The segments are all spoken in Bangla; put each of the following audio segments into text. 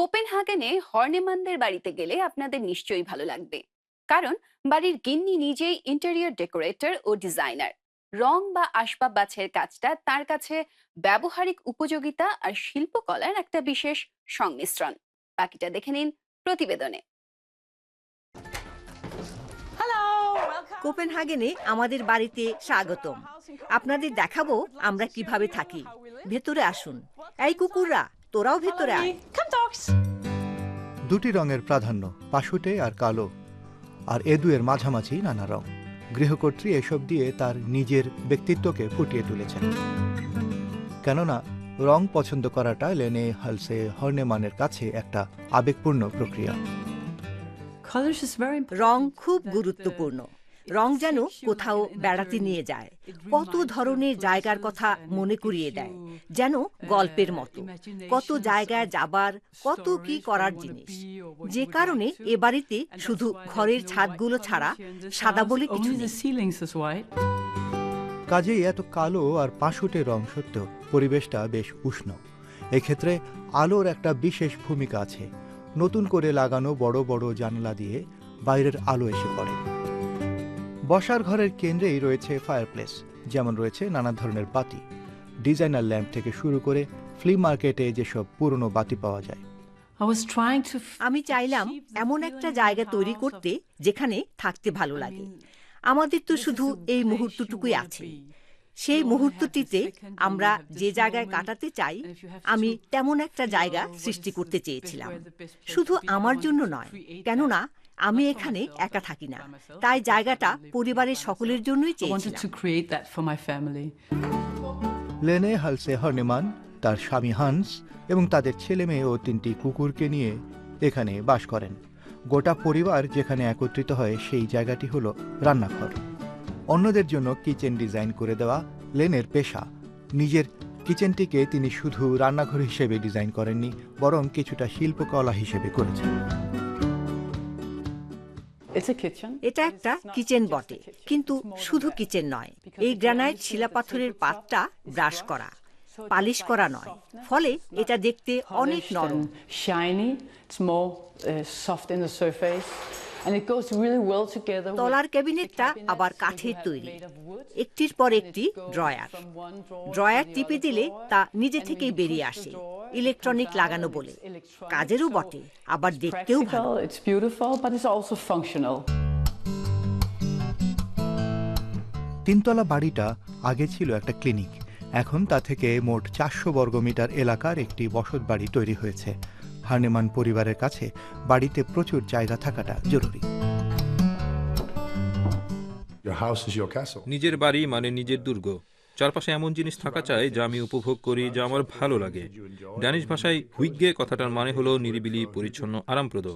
কোপেনহাগেনে হর্নেমানদের বাড়িতে গেলে আপনাদের নিশ্চয়ই ভালো লাগবে। কারণ বাড়ির গিন্নি নিজেই ইন্টেরিয়র ডেকোরেটর ও ডিজাইনার রং বা আসবাব বাছের কাজটা তার কাছে ব্যবহারিক উপযোগিতা আর শিল্পকলার একটা বিশেষ সংমিশ্রণ। বাকিটা দেখে নিন প্রতিবেদনে। কোপেনহাগেনে আমাদের বাড়িতে স্বাগতম। আপনাদের দেখাবো আমরা কীভাবে থাকি। ভেতরে আসুন। এই কুকুররা তোরাও ভেতরে আয়। দুটি রঙের প্রাধান্য পাশুটে আর কালো আর এ দুয়ের মাঝামাঝি নানা রং। গৃহকর্ত্রী এসব দিয়ে তার নিজের ব্যক্তিত্বকে ফুটিয়ে তুলেছেন। কেননা রং পছন্দ করাটা লেনে হালসে হর্নেমানের কাছে একটা আবেগপূর্ণ প্রক্রিয়া। রং খুব গুরুত্বপূর্ণ। রং যেন কোথাও বেড়াতে নিয়ে যায়। কত ধরনের জায়গার কথা মনে করিয়ে দেয় যেন গল্পের মতো। কত জায়গায় যাবার কত কি করার জিনিস। যে কারণে এ বাড়িতে শুধু ঘরের ছাদগুলো ছাড়া সাদা বলে কিছু কাজেই এত কালো আর পাশুটে রং সত্ত্বেও পরিবেশটা বেশ উষ্ণ। এক্ষেত্রে আলোর একটা বিশেষ ভূমিকা আছে। নতুন করে লাগানো বড় বড় জানলা দিয়ে বাইরের আলো এসে পড়ে। বসার ঘরের কেন্দ্রেই রয়েছে ফায়ারপ্লেস যেমন রয়েছে নানা ধরনের বাতি। ডিজাইনার ল্যাম্প থেকে শুরু করে ফ্লি মার্কেটে যেসব পুরনো বাতি পাওয়া যায়। আমি চাইলাম এমন একটা জায়গা তৈরি করতে যেখানে থাকতে ভালো লাগে। আমাদের তো শুধু এই মুহূর্তটুকুই আছে। সেই মুহূর্তটিতে আমরা যে জায়গায় কাটাতে চাই আমি তেমন একটা জায়গা সৃষ্টি করতে চেয়েছিলাম। শুধু আমার জন্য নয় কেননা আমি এখানে একা থাকি না। তাই জায়গাটা পরিবারের সকলের জন্যই. লেনে হালসে হর্নেমান তার স্বামী হান্স এবং তাদের ছেলে মেয়ে ও তিনটি কুকুরকে নিয়ে এখানে বাস করেন। গোটা পরিবার যেখানে একত্রিত হয় সেই জায়গাটি হল রান্নাঘর। অন্যদের জন্য কিচেন ডিজাইন করে দেওয়া লেনের পেশা। নিজের কিচেনটিকে তিনি শুধু রান্নাঘর হিসেবে ডিজাইন করেননি বরং কিছুটা শিল্পকলা হিসেবে করেছেন. এটা একটা কিচেন বটে কিন্তু শুধু কিচেন নয় এই গ্রানাইট শিলাপাথরের পাতটা ব্রাশ করা পালিশ করা নয় ফলে এটা দেখতে অনেক নরম। তলার ক্যাবিনেটটা আবার কাঠের তৈরি। একটির পর একটি ড্রয়ার। ড্রয়ার টিপে দিলে তা নিজে থেকেই বেরিয়ে আসে। ইলেকট্রনিক লাগানো বলে। কাজেরও বটে আবার দেখতেও ভালো। তিনতলা বাড়িটা আগে ছিল একটা ক্লিনিক। এখন তা থেকে মোট চারশো বর্গমিটার এলাকার একটি বসত বাড়ি তৈরি হয়েছে। হার্নেমান পরিবারের কাছে বাড়িতে প্রচুর জায়গা থাকাটা জরুরি। Your house is your castle. নিজের বাড়ি মানে নিজের দুর্গ। চারপাশে এমন জিনিস থাকা চাই যা আমি উপভোগ করি যা আমার ভালো লাগে। ড্যানিশ ভাষায় হুইগে কথাটার মানে হলো নিরিবিলি পরিচ্ছন্ন আরামপ্রদ।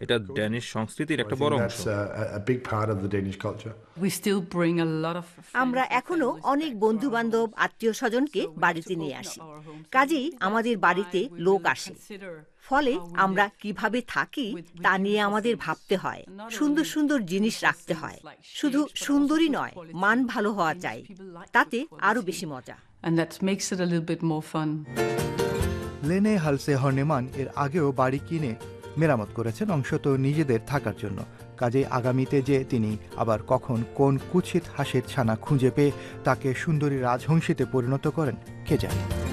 এটা ড্যানিশ সংস্কৃতির একটা বড় অংশ। of আমরা এখনও অনেক বন্ধু বান্ধব আত্মীয় স্বজনকে বাড়িতে নিয়ে আসি। কাজেই আমাদের বাড়িতে লোক আসে। ফলে আমরা কীভাবে থাকি তা নিয়ে আমাদের ভাবতে হয়। সুন্দর সুন্দর জিনিস রাখতে হয়। শুধু shapes, but also সুন্দরী good নয় মান ভালো হওয়া চাই। তাতে আরও বেশি মজা. লেনে হালসে হর্নেমান এর আগেও বাড়ি কিনে মেরামত করেছেন অংশত নিজেদের থাকার জন্য। কাজে আগামীতে যে তিনি আবার কখন কোন কুৎসিত হাসির ছানা খুঁজে পেয়ে তাকে সুন্দরী রাজহংসীতে পরিণত করেন কে জানে।